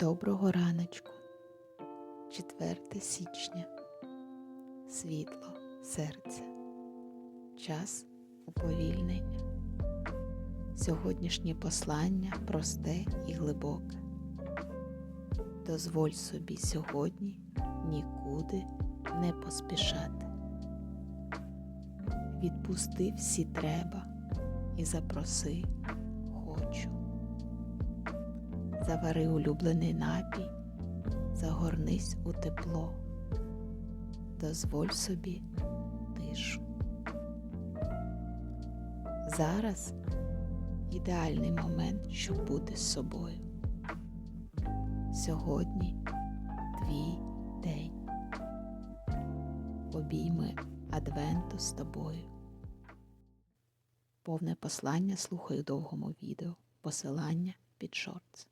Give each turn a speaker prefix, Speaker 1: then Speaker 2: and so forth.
Speaker 1: Доброго раночку, 4 січня, світло, серце, час уповільнення. Сьогоднішнє послання просте і глибоке. Дозволь собі сьогодні нікуди не поспішати. Відпусти всі треба і запроси хочу. Завари улюблений напій, загорнись у тепло, дозволь собі тишу. Зараз ідеальний момент, щоб бути з собою. Сьогодні твій день. Обійми Адвенту з тобою. Повне послання слухай довгому відео. Посилання під шортс.